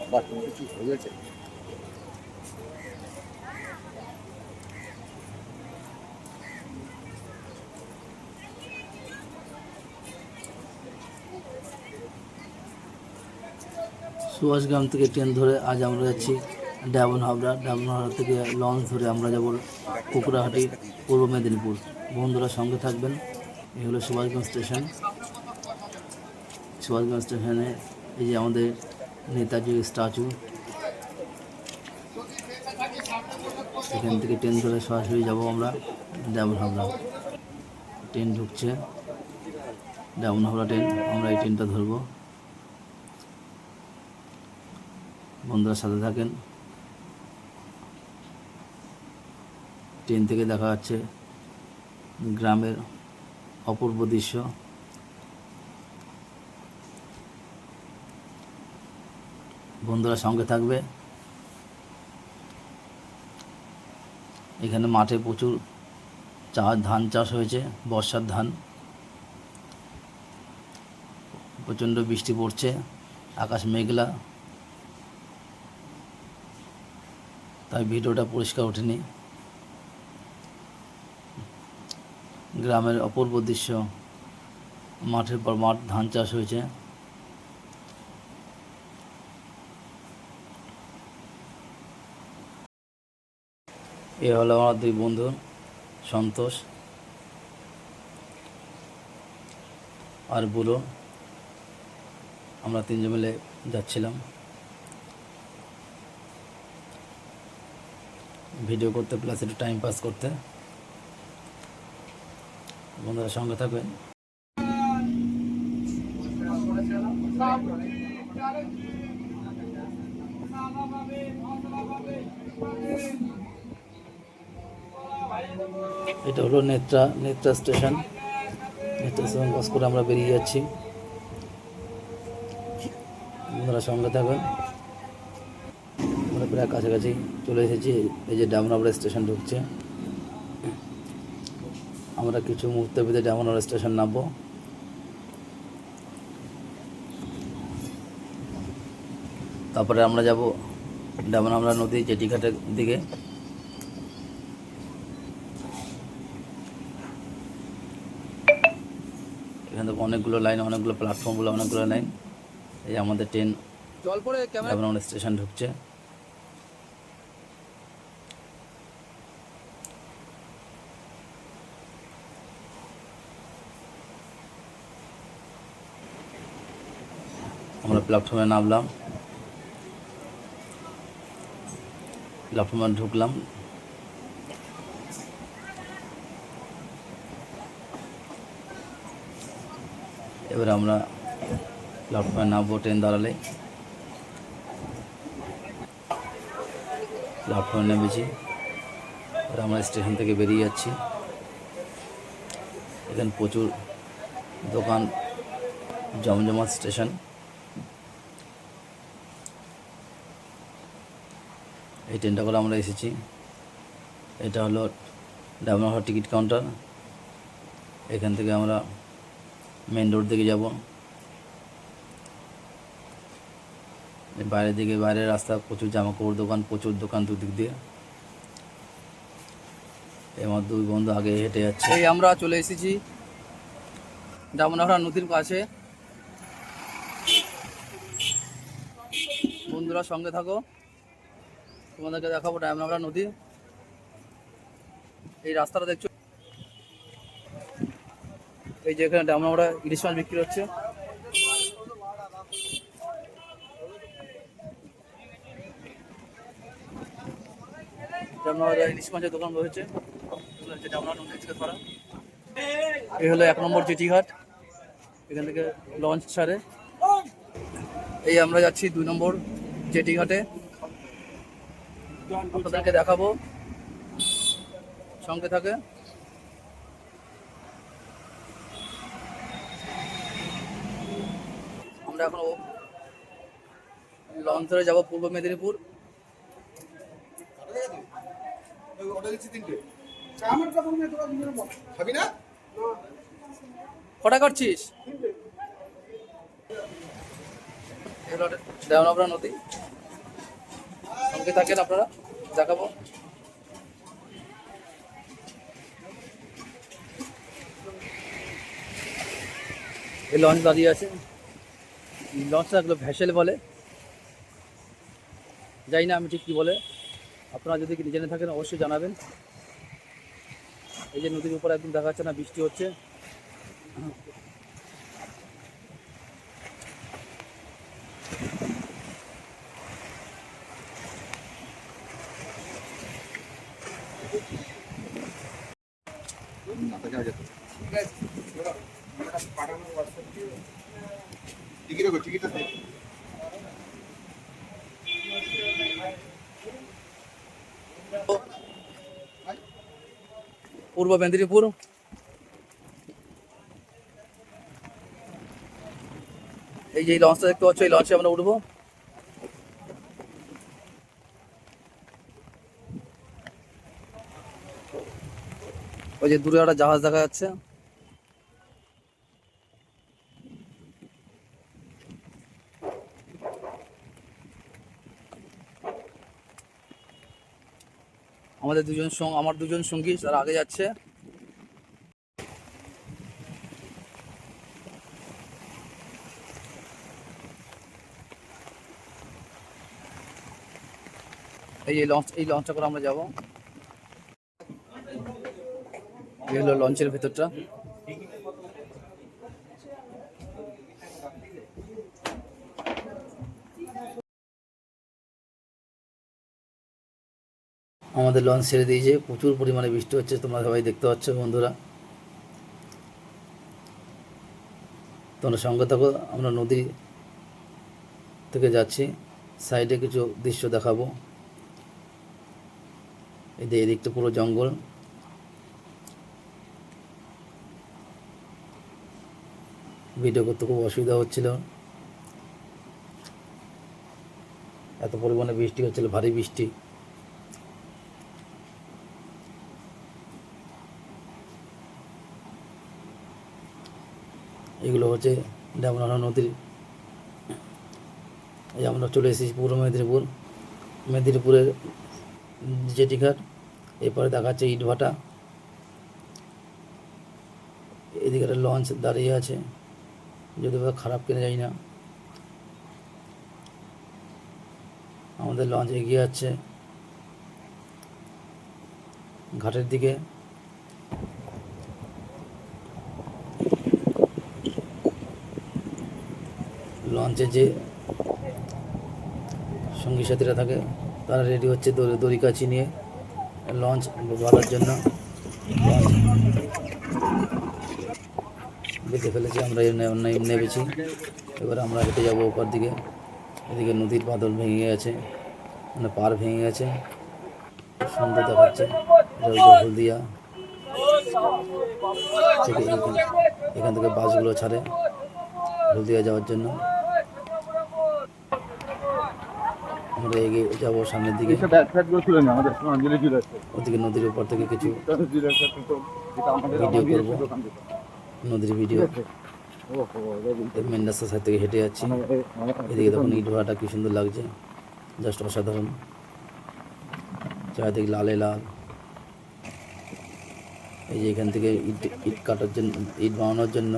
বাবা, তুমি কিছু হয়েছে সুভাষগ্রাম থেকে ট্রেন ধরে আজ আমরা যাচ্ছি ডায়মন্ড হাবড়া। ডায়মন্ড হাবড়া থেকে লঞ্চ ধরে আমরা যাব কুকুরাহাটি পূর্ব মেদিনীপুর। বন্ধুরা সঙ্গে থাকবেন। এই হলো সুভাষগ্রাম স্টেশন। সুভাষগঞ্জ স্টেশনে এই যে আমাদের নেতাজি স্ট্যাচু। এখান থেকে ট্রেন ধরে সরাসরি যাব আমরা ডায়মন্ড হাবড়া। ট্রেন ঢুকছে ডায়মন্ড হাবড়া ট্রেন, আমরা এই ট্রেনটা ধরবো। বন্ধুরা সাথে থাকেন। ট্রেন থেকে দেখা যাচ্ছে গ্রামের অপূর্ব দৃশ্য। বন্ধুরা সঙ্গে থাকবে। এখানে মাঠে প্রচুর চা, ধান চাষ হয়েছে, বর্ষার ধান। প্রচণ্ড বৃষ্টি পড়ছে, আকাশ মেঘলা। তাই ভিডিওটা পরিষ্কার ওঠেনি। গ্রামের অপূর্ব দৃশ্য, মাঠের পর মাঠ, ধান চাষ হয়েছে। এ হলো আমার দুই বন্ধু, সন্তোষ আর বুলো আমরা তিনজন মিলে যাচ্ছিলাম। ভিডিও করতে প্লাস একটু টাইম পাস করতে। বন্ধুরা সঙ্গে থাকবেন। এটা হলো Netra Netra station. Netra station bus করে আমরা বেরিয়ে যাচ্ছি। বন্ধুরা সঙ্গে থাকবেন আমরা প্রায় কাছাকাছি চলে এসেছি। এই যে ডামনাবড়া স্টেশন ঢুকছে। আমরা কিছু মুহূর্তের ভিতরে ডামনাবড়া স্টেশন নামবো। তারপরে আমরা যাব ডামনাবড়া নদী, জেটিঘাটের দিকে। অনেকগুলো লাইন অনেকগুলো প্ল্যাটফর্মগুলো অনেকগুলো লাইন। এই আমাদের ট্রেন পড়ে স্টেশন ঢুকছে। আমরা প্ল্যাটফর্মে নামলাম। প্ল্যাটফর্মে ঢুকলাম। এবার আমরা প্ল্যাটফর্মে নামবো ট্রেন দাঁড়ালে। প্ল্যাটফর্মে নেমেছি। এবার আমরা স্টেশন থেকে বেরিয়ে যাচ্ছি। এখানে প্রচুর দোকান, জমজমাট স্টেশন। এই ট্রেনটা করে আমরা এসেছি। এটা হলো ডায়মন্ড টিকিট কাউন্টার। এখান থেকে আমরা মেন রোড দিকে যাব। বাইরের দিকে, বাইরের রাস্তা, প্রচুর জামা কাপড় দোকান, প্রচুর দোকান দুদিক দিয়ে। আমার দুই বন্ধু আগে হেঁটে যাচ্ছে। এই আমরা চলে এসেছি ডামনাহরা নদীর কাছে বন্ধুরা সঙ্গে থাকো। তোমাদেরকে দেখাবো ডামনাহরা নদী। এই রাস্তাটা দেখছ? এই যে এখানে ডামনাহরা ইলিশ মাছ বিক্রি হচ্ছে। মাছের দোকান রয়েছে। এই হলো এক নম্বর জেটিঘাট। এখান থেকে লঞ্চ ছাড়ে। এই আমরা যাচ্ছি দুই নম্বর জেটিঘাটে। আপনাদেরকে দেখাবো। সঙ্গে থাকে। আমরা এখন লঞ্চ ধরে যাব পূর্ব মেদিনীপুর। কটা করছিস? দেওয়ানবরা নদী। সঙ্গে থাকেন আপনারা দেখাবো। এই লঞ্চ দাঁড়িয়ে আছে। লঞ্চটা এগুলো ভ্যাসেল বলে। জানি না আমি ঠিক কী বলে। আপনারা যদি কি জেনে থাকেন, অবশ্যই জানাবেন। এই যে নদীর উপর একদম দেখা যাচ্ছে না, বৃষ্টি হচ্ছে। পূর্ব মেদিনীপুর। এই যে লঞ্চটা দেখতে পাচ্ছ, এই লঞ্চে আমরা উঠবো। ওই যে দূরে একটা জাহাজ দেখা যাচ্ছে। আমাদের দুজন সঙ্গ আমার দুজন সঙ্গী তারা আগে যাচ্ছে। এই যে লঞ্চ এই লঞ্চটা করে আমরা যাব। এই হলো লঞ্চের ভেতরটা। আমাদের লঞ্চ ছেড়ে দিয়েছে। প্রচুর পরিমাণে বৃষ্টি হচ্ছে, তোমরা সবাই দেখতে পাচ্ছ বন্ধুরা। তোমরা সঙ্গে থাকো, আমরা নদী থেকে যাচ্ছি। সাইডে কিছু দৃশ্য দেখাবো। এই এদিকটা পুরো জঙ্গল। ভিডিও করতে খুব অসুবিধা হচ্ছিল। এত পরিমাণে বৃষ্টি হচ্ছিল, ভারী বৃষ্টি। এগুলো হচ্ছে ডামরানা নদীর। এই আমরা চলে এসেছি পূর্ব মেদিনীপুর। মেদিনীপুরের জেটিঘাট এরপরে দেখাচ্ছে ইটভাটা। এদিকে একটা লঞ্চ দাঁড়িয়ে আছে, যদি বা খারাপ কিনে যাই না। আমাদের লঞ্চ এগিয়ে যাচ্ছে। ঘাটের দিকে লঞ্চে যে সঙ্গী সাথীরা থাকে, তারা রেডি হচ্ছে দড়ি- কাছি নিয়ে লঞ্চ বাঁধার জন্য। বেঁধে ফেলেছি, আমরা নেমেছি। এবার আমরা হেঁটে যাব ওপার দিকে। এদিকে নদীর বাদল ভেঙে গেছে মানে পার ভেঙে গেছে। সুন্দর দেখাচ্ছে হলদিয়া এখান থেকে বাসগুলো ছাড়ে হলদিয়া যাওয়ার জন্য। আমরা এগিয়ে যাব সামনের দিকে। ওদিকে নদীর উপর থেকে কিছু ভিডিও করব। নদীর ভিডিও। মেন রাস্তার সাইড থেকে হেঁটে যাচ্ছি। এদিকে দেখুন ইট ভাড়াটা কি সুন্দর লাগছে। জাস্ট অসাধারণ। চারিদিকে লালে লাল। এই যে এখান থেকে ইট ইট কাটার জন্য ইট বানানোর জন্য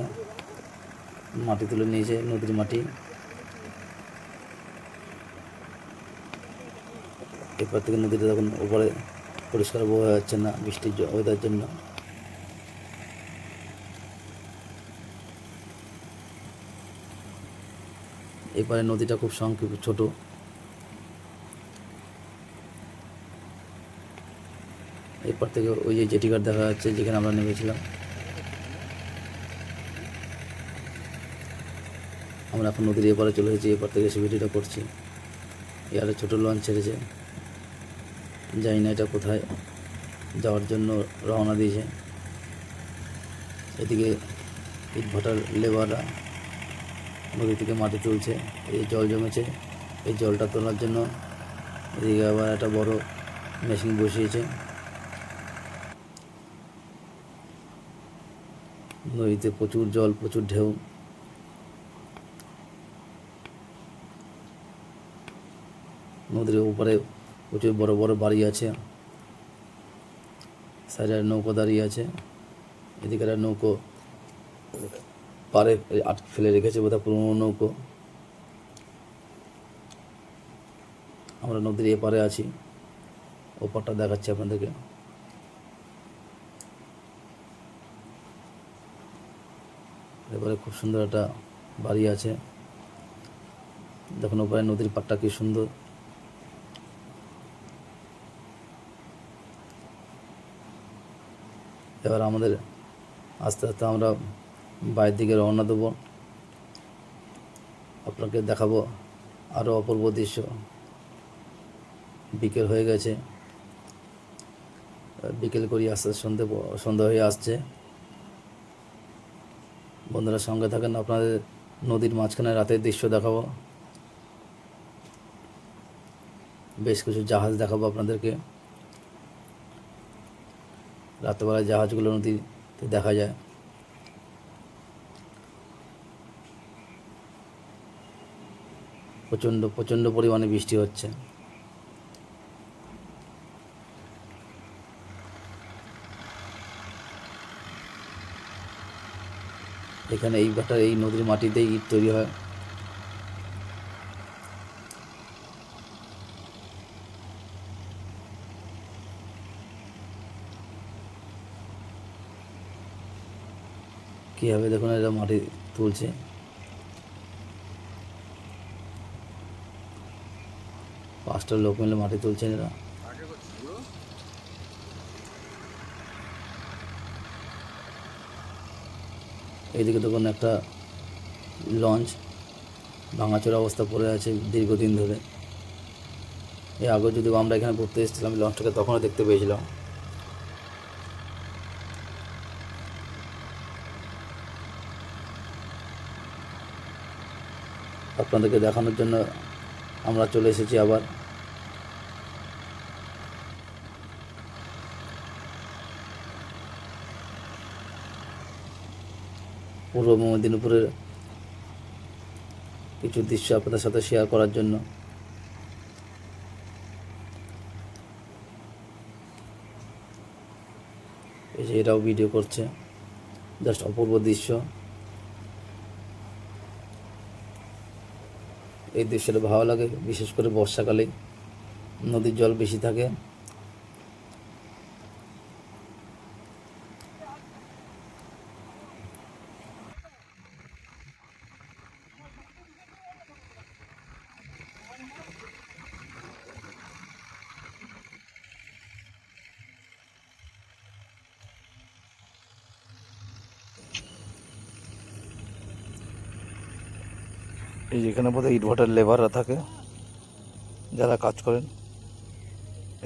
মাটি তুলে নিয়েছে নদীর মাটি। এরপর থেকে নদীটা তখন উপরে পরিষ্কার বোঝা যাচ্ছে না বৃষ্টির ওয়েদার জন্য। এপারে নদীটা খুব সংক্ষিপ্ত, ছোট। এরপর থেকে ওই যে জেটিঘাট দেখা যাচ্ছে, যেখানে আমরা নেমেছিলাম। আমরা এখন নদীর এপারে চলে এসেছি এপার থেকে এসে ভিডিওটা করছি এয়ারে ছোটো লঞ্চ ছেড়েছে। জানি না এটা কোথায়। যাওয়ার জন্য রওনা দিয়েছে। এদিকে ইট ভাটার লেবাররা নদী থেকে মাটি তুলছে এই জল জমেছে। এই জলটা তোলার জন্য এদিকে আবার একটা বড় মেশিন বসিয়েছে। নদীতে প্রচুর জল, প্রচুর ঢেউ। নদীর উপরে প্রচুর বড় বড় বাড়ি আছে। সাইডে নৌকো দাঁড়িয়ে আছে। এদিকে একটা নৌকো পারে আটকে ফেলে রেখেছে বোধহয় পুরোনো নৌকো। আমরা নদীর এপারে আছি। ওপারটা দেখাচ্ছি আপনাদেরকে। এবারে খুব সুন্দর একটা বাড়ি আছে। দেখুন ওপারে নদীর পাড়টা কি সুন্দর। এবার আমাদের আস্তে আস্তে আমরা বাইরের দিকে রওনা দেবো। আপনাকে দেখাবো আরও অপূর্ব দৃশ্য। বিকেল হয়ে গেছে। বিকেল করি আস্তে আস্তে সন্ধে সন্ধ্যা হয়ে আসছে। বন্ধুরা সঙ্গে থাকেন, আপনাদের নদীর মাঝখানে রাতের দৃশ্য দেখাবো। বেশ কিছু জাহাজ দেখাবো আপনাদেরকে। রাত্রেবেলায় জাহাজগুলো নদীতে দেখা যায়। প্রচণ্ড প্রচণ্ড পরিমাণে বৃষ্টি হচ্ছে। এখানে এই বাটার এই নদীর মাটিতেই ইট তৈরি হয়। কীভাবে দেখুন এরা মাটি তুলছে। পাঁচটা লোক মিলে মাটি তুলছেন এরা। এইদিকে দেখুন একটা লঞ্চ, ভাঙাচোরা অবস্থা পড়ে আছে দীর্ঘদিন ধরে। এর আগে যদি আমরা এখানে ঘুরতে এসেছিলাম লঞ্চটাকে তখনও দেখতে পেয়েছিলাম। আপনাদেরকে দেখানোর জন্য আমরা চলে এসেছি আবার। পূর্ব মেদিনীপুরের কিছু দৃশ্য আপনাদের সাথে শেয়ার করার জন্য। এই যে এরাও ভিডিও করছে। জাস্ট অপূর্ব দৃশ্য। এই দৃশ্যটা ভালো লাগে বিশেষ করে বর্ষাকালে নদীর জল বেশি থাকে। এই যেখানে বোধহয় ইটভাটার লেবাররা থাকে, যারা কাজ করেন,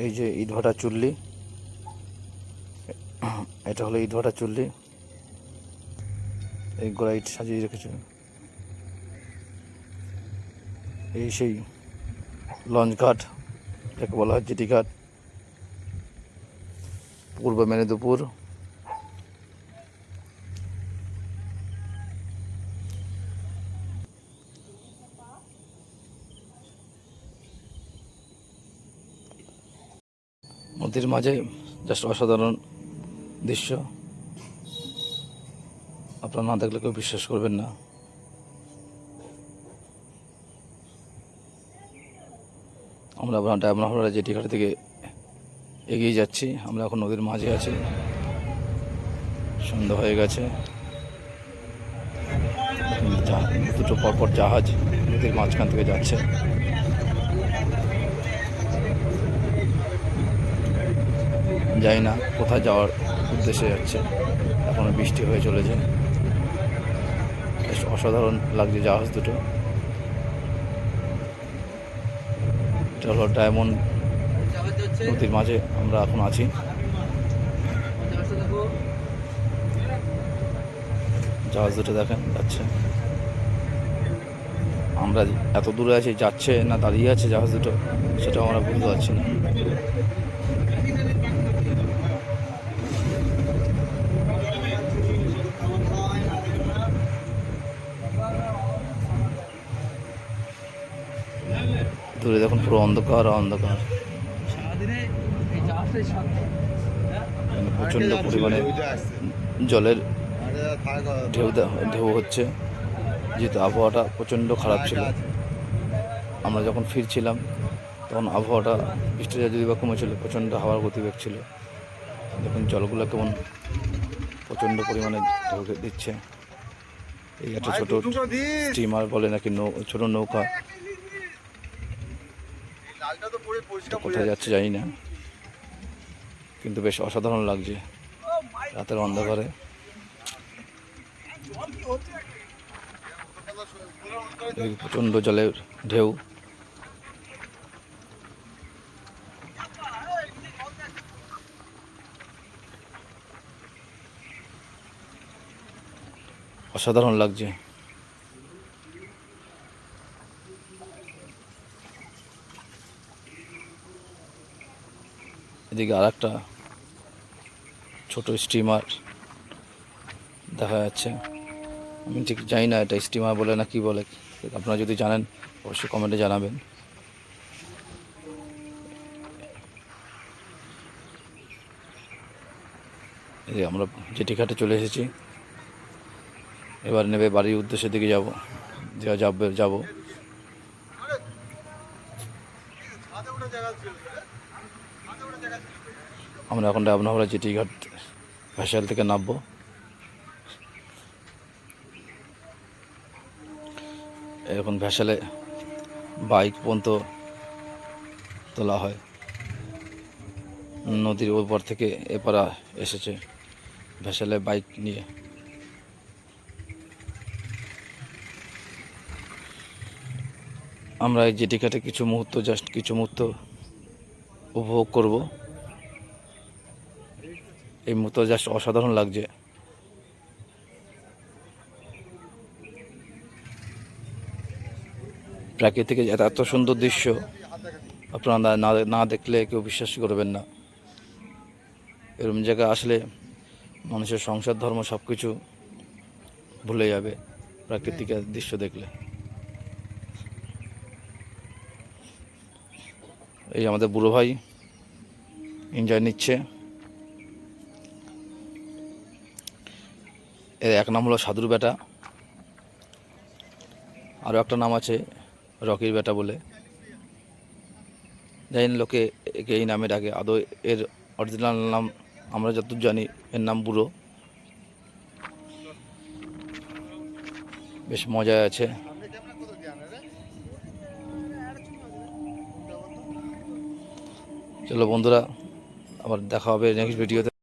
এই যে ইটভাটা চুল্লি, এটা হলো ইটভাটা চুল্লি, এই গোড়া ইট সাজিয়ে রেখেছে এই সেই লঞ্চ ঘাট, যাকে বলা হয় জেটি ঘাট, পূর্ব মেদিনীপুর নদীর মাঝে জাস্ট অসাধারণ দৃশ্য। আপনারা না দেখলে কেউ বিশ্বাস করবেন না। আমরা আপনার ডায়মন্ড হাওড়া জেটি ঘাট থেকে এগিয়ে যাচ্ছি, আমরা এখন নদীর মাঝে আছি। সন্ধ্যা হয়ে গেছে। দুটো পরপর জাহাজ নদীর মাঝখান থেকে যাচ্ছে। জানি না, কোথায় যাওয়ার উদ্দেশ্যে যাচ্ছে। এখনও বৃষ্টি হয়ে চলেছে। বেশ অসাধারণ লাগছে জাহাজ দুটো। এটা হলো ডায়মন্ড নদীর মাঝে আমরা এখন আছি। জাহাজ দুটো দেখেন, যাচ্ছে। আমরা এত দূরে আছি, যাচ্ছে না দাঁড়িয়ে আছে জাহাজ দুটো, সেটাও আমরা বুঝতে পারছি না। দূরে দেখুন পুরো অন্ধকার অন্ধকার। প্রচণ্ড পরিমাণে জলের ঢেউ দে- ঢেউ হচ্ছে। যেহেতু আবহাওয়াটা প্রচণ্ড খারাপ ছিল। আমরা যখন ফিরছিলাম তখন আবহাওয়াটা বৃষ্টিটা যদি বা কমেছিল প্রচণ্ড হাওয়ার গতিবেগ ছিল। দেখুন জলগুলো কেমন প্রচণ্ড পরিমাণে ঢেউ দিচ্ছে। এই একটা ছোটো স্টিমার বলে নাকি নৌ ছোটো নৌকা লালটা তো পুরো পরিষ্কার কোথায় যাচ্ছে জানি না। কিন্তু বেশ অসাধারণ লাগছে রাতের অন্ধকারে। প্রচণ্ড জলের ঢেউ। অসাধারণ লাগছে। এদিকে আর একটা ছোট স্টিমার দেখা যাচ্ছে। আমি ঠিক জানি না এটা স্টিমার বলে না কি বলে। আপনারা যদি জানেন, অবশ্যই কমেন্টে জানাবেন। এই আমরা জেটিঘাটে চলে এসেছি। এবার নেবে বাড়ির উদ্দেশ্যের দিকে যাব। যা যাবে, যাব। আমরা এখন ডাবনাহরা জেটি ঘাট ভ্যাসাল থেকে নামবো। এখন ভ্যাসালে বাইক পর্যন্ত তোলা হয়। নদীর ওপর থেকে এপারা এসেছে ভ্যাসালে বাইক নিয়ে। আমরা এই জেটি ঘাটে কিছু মুহূর্ত জাস্ট কিছু মুহূর্ত উপভোগ করব। এই মুহূর্ত জাস্ট অসাধারণ লাগছে। প্রাকৃতিক এত এত সুন্দর দৃশ্য। আপনারা না- না না দেখলে কেউ বিশ্বাস করবেন না। এরকম জায়গায় আসলে মানুষের সংসার ধর্ম সব কিছু ভুলে যাবে প্রাকৃতিক দৃশ্য দেখলে। এই আমাদের বুড়ো ভাই এনজয় নিচ্ছে। এর এক নাম হলো সাধুর বেটা। আরও একটা নাম আছে রকির বেটা বলে। না লোকে একে এই নামে ডাকে। আদৌ এর অরিজিনাল নাম আমরা যতদূর জানি এর নাম বুড়ো। বেশ মজা আছে। চলো বন্ধুরা, আবার দেখা হবে নেক্সট ভিডিওতে